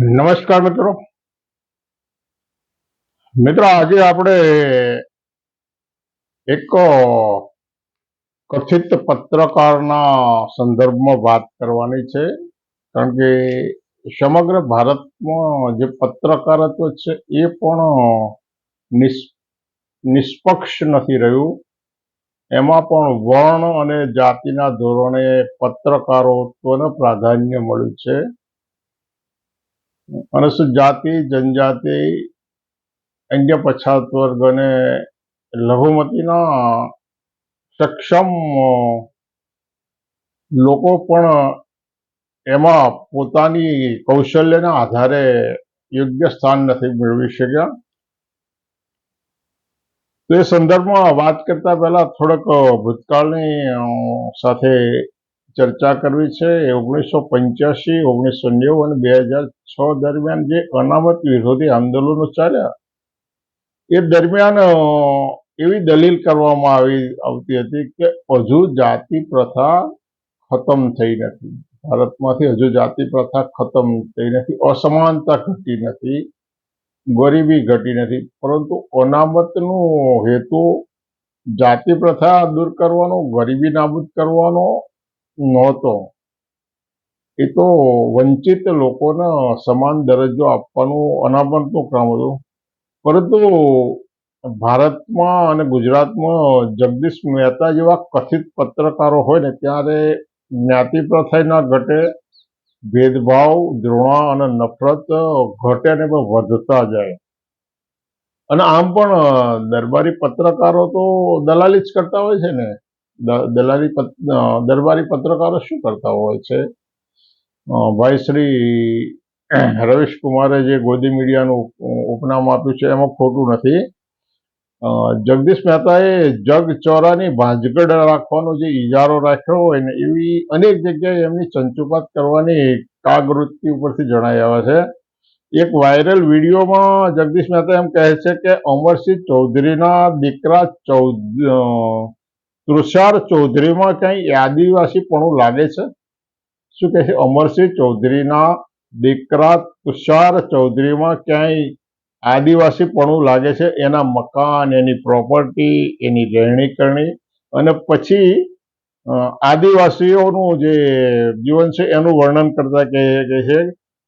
નમસ્કાર મિત્રો. મિત્રો, આજે આપણે એક કથિત પત્રકારના સંદર્ભમાં વાત કરવાની છે. કારણ કે સમગ્ર ભારતમાં જે પત્રકારત્વ છે, એ પણ નિષ்- નિષ્પક્ષ નથી રહ્યું. એમાં પણ વર્ણ અને જાતિના ધોરણે પત્રકારોત્વને પ્રાધાન્ય મળ્યું છે. અનુસૂચિત જાતિ જનજાતિ, અન્ય પછાત વર્ગ અને લઘુમતીના સક્ષમ લોકો પણ એમાં પોતાની કૌશલ્યના આધારે યોગ્ય સ્થાન નથી મેળવી શક્યા. તો એ સંદર્ભમાં વાત કરતા પહેલા થોડોક ભૂતકાળની સાથે ચર્ચા કરવી છે ઓગણીસો પંચ્યાસી, ઓગણીસો નેવું અને બે હજાર છ દરમિયાન જે અનામત વિરોધી આંદોલનો ચાલ્યા, એ દરમિયાન એવી દલીલ કરવામાં આવી, આવતી હતી કે હજુ જાતિ પ્રથા ખતમ થઈ નથી. ભારતમાંથી હજુ જાતિ પ્રથા ખતમ થઈ નથી, અસમાનતા ઘટી નથી, ગરીબી ઘટી નથી, પરંતુ અનામતનો હેતુ જાતિ પ્રથા દૂર કરવાનો, ગરીબી નાબૂદ કરવાનો નહોતો. એ તો વંચિત લોકોને સમાન દરજ્જો આપવાનું અનામતનું કામ હતું. પરંતુ ભારતમાં અને ગુજરાતમાં જગદીશ મહેતા જેવા કથિત પત્રકારો હોય ને, ત્યારે જ્ઞાતિ પ્રથાના ઘટે ભેદભાવ દ્રોણા અને નફરત ઘટે ને વધતા જાય. અને આમ પણ દરબારી પત્રકારો તો દલાલી જ કરતા હોય છે ને. દલાલી દરબારી પત્રકારો શું કરતા હોય છે? ભાઈ શ્રી રવીશ કુમારે જે ગોદી મીડિયાનું ઉપનામ આપ્યું છે એમાં ખોટું નથી. જગદીશ મહેતાએ જગ ચોરાની ભાંજગડ રાખવાનો જે ઇજારો રાખ્યો હોય ને એવી અનેક જગ્યાએ એમની ચંચુપાત કરવાની કાગવૃત્તિ ઉપરથી જણાઈ આવે છે. એક વાયરલ વિડીયોમાં જગદીશ મહેતા એમ કહે છે કે અમરસિંહ ચૌધરીના દીકરા ચૌધ તુષાર ચૌધરીમાં ક્યાંય આદિવાસીપણું લાગે છે? શું કહે છે? અમરસિંહ ચૌધરીના દીકરા તુષાર ચૌધરીમાં ક્યાંય આદિવાસીપણું લાગે છે? એના મકાન, એની પ્રોપર્ટી એની રહેણી કરણી અને પછી આદિવાસીઓનું જે જીવન છે એનું વર્ણન કરતા કહે છે,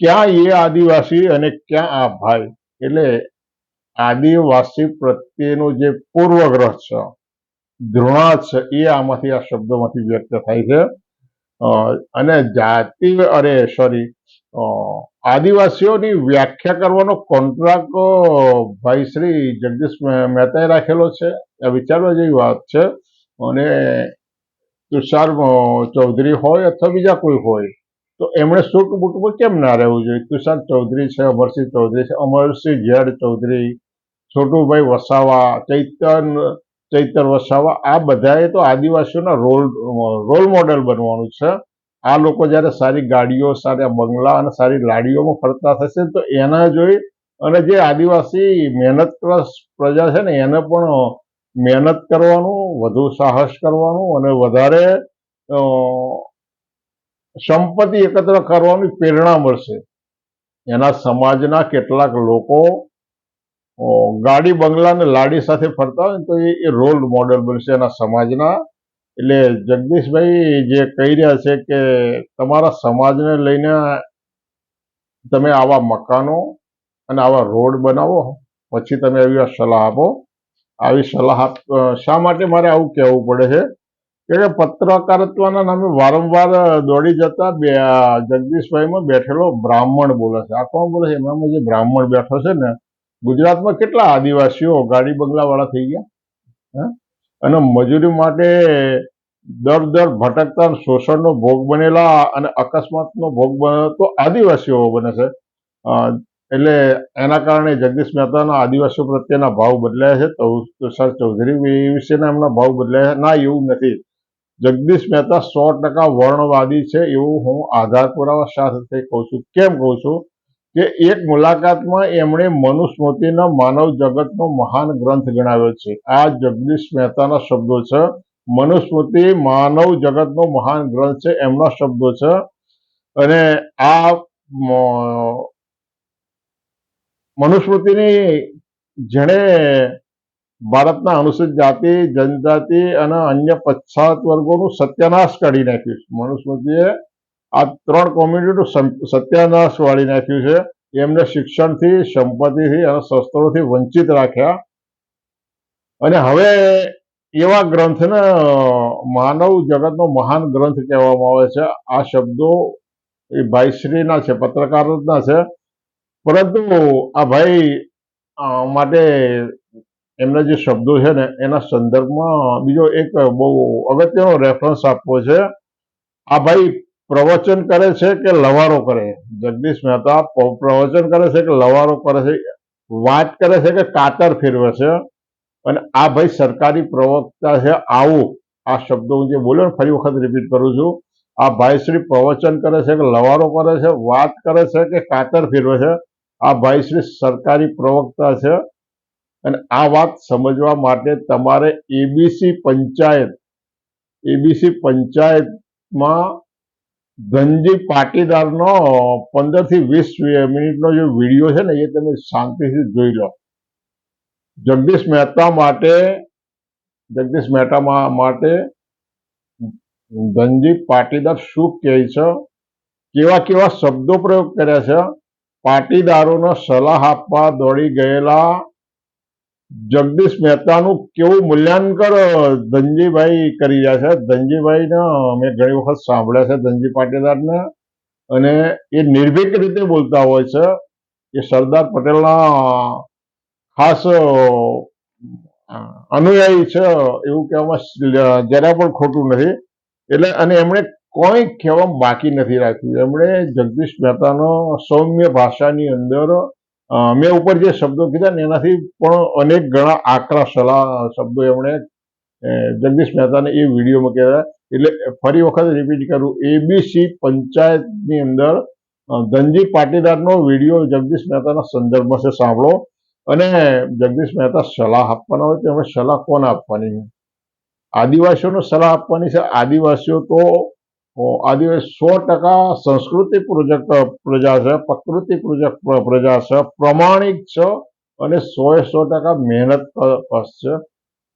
ક્યાં એ આદિવાસી અને ક્યાં આ ભાઈ? એટલે આદિવાસી પ્રત્યેનો જે પૂર્વગ્રહ છે ધૃણા છે એ આમાંથી આ શબ્દોમાંથી વ્યક્ત થાય છે. અને જાતિ અરે સોરી આદિવાસીઓની વ્યાખ્યા કરવાનો કોન્ટ્રાક્ટ ભાઈ શ્રી જગદીશ મહે- મહેતાએ રાખેલો છે. આ વિચારવા જેવી વાત છે. અને તુષાર ચૌધરી હોય અથવા બીજા કોઈ હોય, તો એમણે સૂટ બૂટમાં કેમ ના રહેવું જોઈએ? તુષાર ચૌધરી છે, અમરસિંહ ચૌધરી છે, અમરસિંહ ઝેડ ચૌધરી, છોટુભાઈ વસાવા, ચૈતન ચૈતર વસાવા, આ બધાએ તો આદિવાસીઓના રોલ રોલ મોડેલ બનવાનું છે. આ લોકો જ્યારે સારી ગાડીઓ, સારા બંગલા અને સારી લાડીઓમાં ફરતા થશે તો એના જોઈ અને જે આદિવાસી મહેનત પ્રજા છે ને, એને પણ મહેનત કરવાનું, વધુ સાહસ કરવાનું અને વધારે સંપત્તિ એકત્ર કરવાની પ્રેરણા મળશે. એના સમાજના કેટલાક લોકો ગાડી બંગલા અને લાડી સાથે ફરતા હોય તો એ રોલ મોડલ બનશે એના સમાજના. એટલે જગદીશભાઈ જે કહી રહ્યા છે કે તમારા સમાજને લઈને તમે આવા મકાનો અને આવા રોડ બનાવો, પછી તમે આવી સલાહ આપો. આવી સલાહ શા માટે મારે આવું કહેવું પડે છે? કે પત્રકારત્વના નામે વારંવાર દોડી જતા બે જગદીશભાઈમાં બેઠેલો બ્રાહ્મણ બોલે છે. આ કોણ બોલે છે? એમાં જે બ્રાહ્મણ બેઠો છે ને ગુજરાતમાં કેટલા આદિવાસીઓ ગાડી બંગલાવાળા થઈ ગયા? અને મજૂરી માટે દર દર ભટકતા શોષણનો ભોગ બનેલા અને અકસ્માતનો ભોગ બને તો આદિવાસીઓ બને છે. એટલે એના કારણે જગદીશ મહેતાના આદિવાસીઓ પ્રત્યેના ભાવ બદલાયા છે. તુષાર ચૌધરી વિશેના એમના ભાવ બદલાયા છે. ના, એવું નથી. જગદીશ મહેતા સો ટકા વર્ણવાદી છે એવું હું આધાર પુરાવા સાથે કહું છું. કેમ કહું છું? કે એક મુલાકાતમાં એમણે મનુસ્મૃતિના માનવ જગતનો મહાન ગ્રંથ ગણાવ્યો છે. આ જગદીશ મહેતાના શબ્દો છે. મનુસ્મૃતિ માનવ જગતનો મહાન ગ્રંથ છે એમના શબ્દો છે. અને આ મનુસ્મૃતિની જેણે ભારતના અનુસૂચિત જાતિ, જનજાતિ અને અન્ય પછાત વર્ગોનું સત્યાનાશ કાઢી નાખ્યું છે. મનુસ્મૃતિએ આ ત્રણ કોમ્યુનિટીનું સત્યાનાશ વાળી નાખ્યું છે. એમને શિક્ષણથી, સંપત્તિથી અને શસ્ત્રોથી વંચિત રાખ્યા. અને હવે એવા ગ્રંથને માનવ જગતનો મહાન ગ્રંથ કહેવામાં આવે છે. આ શબ્દો એ ભાઈશ્રીના છે, પત્રકારના છે. પરંતુ આ ભાઈ માટે એમના જે શબ્દો છે ને, એના સંદર્ભમાં બીજો એક બહુ અગત્યનો રેફરન્સ આપવો છે. આ ભાઈ પ્રવચન કરે છે કે લવારો કરે? જગદીશ મહેતા પ્રવચન કરે છે કે લવારો કરે છે? વાત કરે છે કે કાતર ફેરવે છે? અને આ ભાઈ સરકારી પ્રવક્તા છે, આવું. આ શબ્દો હું જે બોલ્યો ફરી વખત રિપીટ કરું છું. આ ભાઈશ્રી પ્રવચન કરે છે કે લવારો કરે છે? વાત કરે છે કે કાતર ફેરવે છે? આ ભાઈશ્રી સરકારી પ્રવક્તા છે. અને આ વાત સમજવા માટે તમારે એબીસી પંચાયત એબીસી પંચાયતમાં ધનજી પાટીદારનો પંદરથી વીસ મિનિટનો જે વીડિયો છે ને, એ તમે શાંતિથી જોઈ લો. જગદીશ મહેતા માટે, જગદીશ મહેતા માટે ધનજી પાટીદાર શું કહે છે? કેવા કેવા શબ્દો પ્રયોગ કર્યા છે? પાટીદારોને સલાહ આપવા દોડી ગયેલા જગદીશ મહેતાનું કેવું મૂલ્યાંકન ધનજીભાઈ કરી રહ્યા છે. ધનજીભાઈને મેં ઘણી વખત સાંભળ્યા છે ધનજી પાટીદારને અને એ નિર્ભીક રીતે બોલતા હોય છે એ સરદાર પટેલના ખાસ અનુયાયી છે એવું કહેવામાં જરા પણ ખોટું નથી. એટલે અને એમણે કોઈ કહેવામાં બાકી નથી રાખ્યું. એમણે જગદીશ મહેતાનો સૌમ્ય ભાષાની અંદર મેં ઉપર જે શબ્દો કીધા ને એનાથી પણ અનેક ઘણા આકરા સલાહ શબ્દો એમણે જગદીશ મહેતાને એ વિડીયોમાં કહેતા એટલે ફરી વખત રિપીટ કરું એબીસી પંચાયતની અંદર ધનજી પાટીદારનો વીડિયો જગદીશ મહેતાના સંદર્ભમાં છે, સાંભળો. અને જગદીશ મહેતા સલાહ આપવાના હોય તો એમણે સલાહ કોને આપવાની છે? આદિવાસીઓને સલાહ આપવાની છે. આદિવાસીઓ તો આદિવાસી સો ટકા સંસ્કૃતિ પ્રોજેક્ટ, પ્રજા છે, પ્રકૃતિ પ્રોજેક્ટ પ્રજા છે, પ્રમાણિક છે અને સો એ સો ટકા મહેનત છે.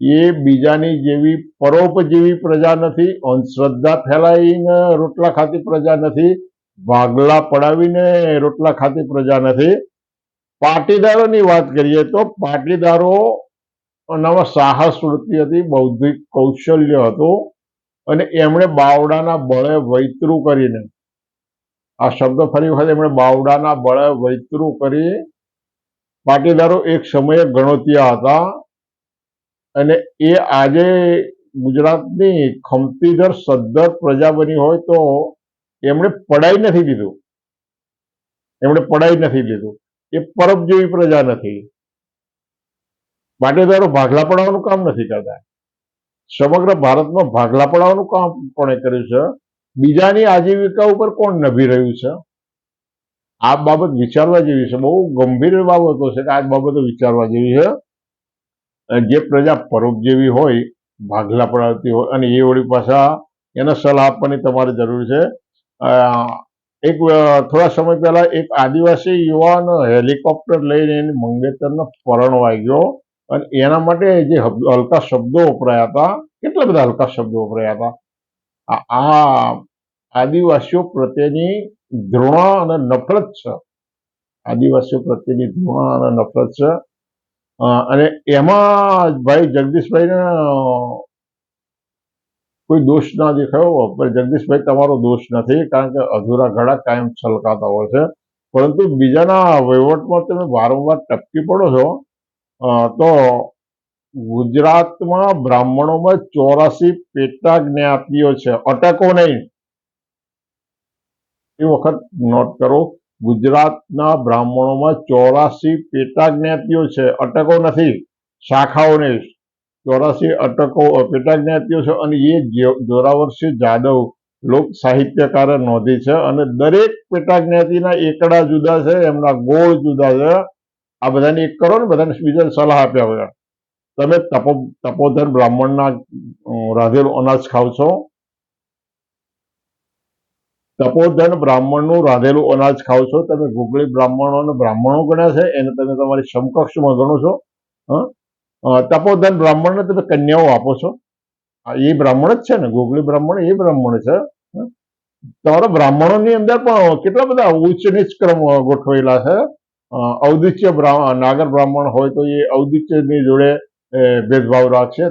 એ બીજાની જેવી પરોપજીવી પ્રજા નથી, અંધશ્રદ્ધા ફેલાવીને રોટલા ખાતી પ્રજા નથી ભાગલા પડાવીને રોટલા ખાતી પ્રજા નથી. પાટીદારોની વાત કરીએ તો પાટીદારો નામાં સાહસ વૃત્તિ હતી, બૌદ્ધિક કૌશલ્ય હતું. અને એમણે બાવડાના બળે વૈતરું કરીને, આ શબ્દ ફરી વખત એમણે બાવડાના બળે વૈતરું કરી, પાટીદારો એક સમયે ગણોતિયા હતા અને એ આજે ગુજરાતની ખમતીધર સદ્ધર પ્રજા બની હોય તો એમણે પડાઈ નથી દીધું. એમણે પડાઈ નથી દીધું. એ પરબ જેવી પ્રજા નથી. પાટીદારો ભાગલા પડાવવાનું કામ નથી કરતા. સમગ્ર ભારતમાં ભાગલા પડાવવાનું કામ કોણે કર્યું છે? બીજાની આજીવિકા ઉપર કોણ નભી રહ્યું છે? આ બાબત વિચારવા જેવી છે. બહુ ગંભીર બાબતો છે કે આ બાબતો વિચારવા જેવી છે. જે પ્રજા પરોપજીવી હોય, ભાગલા પડાવતી હોય, અને એ વળી પાછા એને સલાહ આપવાની તમારે જરૂર છે. એક થોડા સમય પહેલા એક આદિવાસી યુવાન હેલિકોપ્ટર લઈને મંગેતરને પરણવા ગયો અને એના માટે જે હલકા શબ્દો વપરાયા હતા, કેટલા બધા હલકા શબ્દો વપરાયા હતા? આ આદિવાસીઓ પ્રત્યેની ઘૃણા અને નફરત છે. આદિવાસીઓ પ્રત્યેની ધૃણા અને નફરત છે. અને એમાં ભાઈ જગદીશભાઈને કોઈ દોષ ના દેખાયો પણ જગદીશભાઈ તમારો દોષ નથી, કારણ કે અધૂરા ઘડા કાયમ છલકાતા હોય છે. પરંતુ બીજાના વહીવટમાં તમે વારંવાર ટપકી પડો છો તો ગુજરાતમાં બ્રાહ્મણોમાં ચોરાસી પેટા જ્ઞાતિઓ છે. અટકો નહીં. એ વખત નોટ કરો. ગુજરાતના બ્રાહ્મણોમાં ચોરાસી પેટા જ્ઞાતિઓ છે. અટકો નથી. શાખાઓ નહીં ચોરાસી અટકો પેટા જ્ઞાતિઓ છે અને એ જોરાવરસિંહ જાદવ લોક સાહિત્યકારે નોંધી છે અને દરેક પેટા જ્ઞાતિના એકડા જુદા છે. એમના ગોળ જુદા છે. આ બધાને એક કરો ને બધાને બીજાને સલાહ આપ્યા વગર. તમે તપો, તપોધન બ્રાહ્મણના રાંધેલું અનાજ ખાવ છો. તપોધન બ્રાહ્મણનું રાંધેલું અનાજ ખાવ છો. તમે ગુગળી બ્રાહ્મણોને બ્રાહ્મણો ગણ્યા છે, એને તમે તમારી સમકક્ષમાં ગણો છો. તપોધન બ્રાહ્મણને તમે કન્યાઓ આપો છો. એ બ્રાહ્મણ જ છે ને, ગોગળી બ્રાહ્મણ એ બ્રાહ્મણ છે? તમારા બ્રાહ્મણોની અંદર પણ કેટલા બધા ઉચ્ચ નીચ ગોઠવેલા છે. ઔદિત્ય નાગર બ્રાહ્મણ હોય તો એ ઔદિત્યની જોડે ભેદભાવ રાખશે.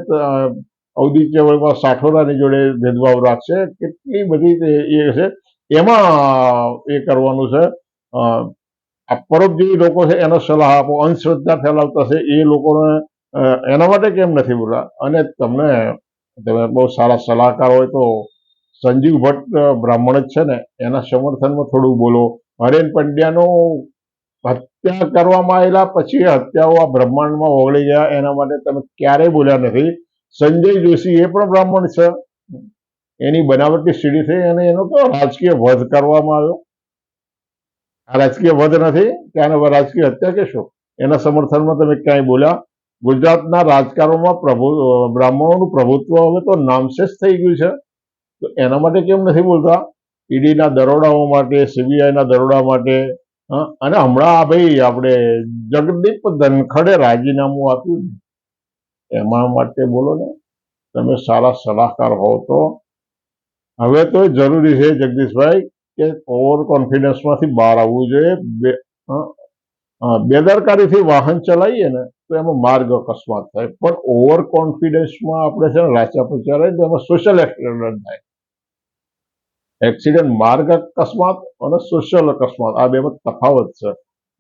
ઔદિત્ય વર્ગમાં સાઠોરાની જોડે ભેદભાવ રાખશે. કેટલી બધી એ છે. એમાં, એ કરવાનું છે આ પરોપજીવી લોકો છે, એનો સલાહ આપો. અંધશ્રદ્ધા ફેલાવતા છે. એ લોકોને એના માટે કેમ નથી બોલા અને તમને, તમે બહુ સારા સલાહકાર હોય તો સંજીવ ભટ્ટ બ્રાહ્મણ જ છે ને, એના સમર્થનમાં થોડું બોલો. હરેન પંડ્યાનો હત્યા કરવામાં આવેલા પછી હત્યાઓ આ બ્રહ્માંડમાં ઓગળી ગયા. એના માટે તમે ક્યારેય બોલ્યા નથી. સંજય જોશી એ પણ બ્રાહ્મણ છે. એની બનાવટી સીડી થઈ અને એનો તો રાજકીય વધ કરવામાં આવ્યો? આ રાજકીય વધ નથી. કે આને રાજકીય હત્યા કહેશો એના સમર્થનમાં તમે ક્યાંય બોલ્યા? ગુજરાતના રાજકારણમાં પ્રભુ બ્રાહ્મણોનું પ્રભુત્વ હવે તો નામશેષ થઈ ગયું છે. તો એના માટે કેમ નથી બોલતા? ઈડીના દરોડાઓ માટે, સીબીઆઈના દરોડા માટે? અને હમણાં આ ભાઈ આપણે જગદીપ ધનખડે રાજીનામું આપ્યું ને એમાં માટે બોલો ને, તમે સારા સલાહકાર હો તો. હવે તો જરૂરી છે જગદીશભાઈ કે ઓવર કોન્ફિડન્સમાંથી બહાર આવવું જોઈએ. બેદરકારીથી વાહન ચલાવીએ ને, તો એમાં માર્ગ અકસ્માત થાય. પણ ઓવર કોન્ફિડન્સમાં આપણે છે ને રાચા પચ્યા રહીએ તો એમાં સોશિયલ એક્સિડન્ટ થાય. એક્સિડન્ટ માર્ગ અકસ્માત અને સોશિયલ અકસ્માત. આ બેમાં તફાવત છે.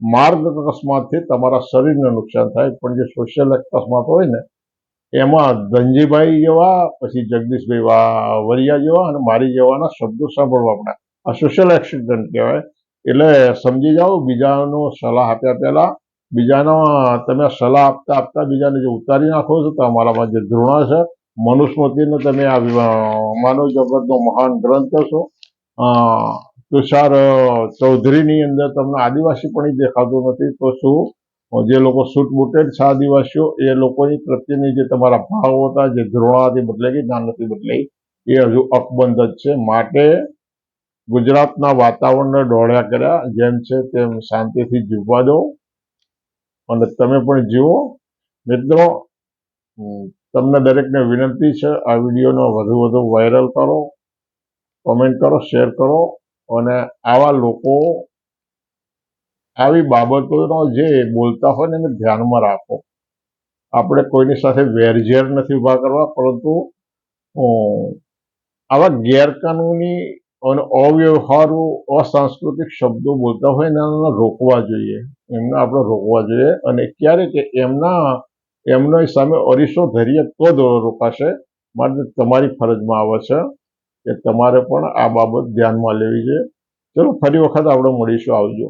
માર્ગ અકસ્માતથી તમારા શરીરને નુકસાન થાય. પણ જે સોશિયલ અકસ્માત હોય ને, એમાં ધનજીભાઈ જેવા, પછી જગદીશભાઈ વરિયા જેવા અને મારી જેવાના શબ્દો સાંભળવા પડે આ સોશિયલ એક્સિડન્ટ કહેવાય. એટલે સમજી જાઓ, બીજાનો સલાહ આપ્યા પહેલાં. બીજાનો તમે સલાહ આપતા આપતા બીજાને જે ઉતારી નાખો છો, તો અમારામાં જે ધૃણા છે મનુસ્મૃતિનો તમે આ માનવ જગતનો મહાન ગ્રંથ છો. તુષાર ચૌધરીની અંદર તમને આદિવાસી પણ દેખાતું નથી. તો શું? જે લોકો સૂટ બુટેડ છે આદિવાસીઓ, એ લોકોની પ્રત્યેની જે તમારા ભાવ હતા, જે ધ્રોણાથી બદલાઈ ના નથી બદલાઈ. એ હજુ અકબંધ જ છે. માટે ગુજરાતના વાતાવરણને ડોળ્યા કર્યા. જેમ છે તેમ શાંતિથી જીવવા દો. અને તમે પણ જીવો. મિત્રો તમને દરેકને વિનંતી છે, આ વિડીયોનો વધુ વધુ વાયરલ કરો, કોમેન્ટ કરો, શેર કરો અને આવા લોકો આવી બાબતોનો જે બોલતા હોય ને એને ધ્યાનમાં રાખો. આપણે કોઈની સાથે વેરઝેર નથી ઊભા કરવા, પરંતુ આવા ગેરકાનૂની અને અવ્યવહારો, અસાંસ્કૃતિક શબ્દો બોલતા હોય ને રોકવા જોઈએ. એમને આપણે રોકવા જોઈએ અને ક્યારેક એમના એમની સામે અરીસો ધરીએ તો રોકાશે. માટે તમારી ફરજમાં આવે છે કે તમારે પણ આ બાબત ધ્યાનમાં લેવી છે. ચલો ફરી વખત આપણે મળીશું. આવજો.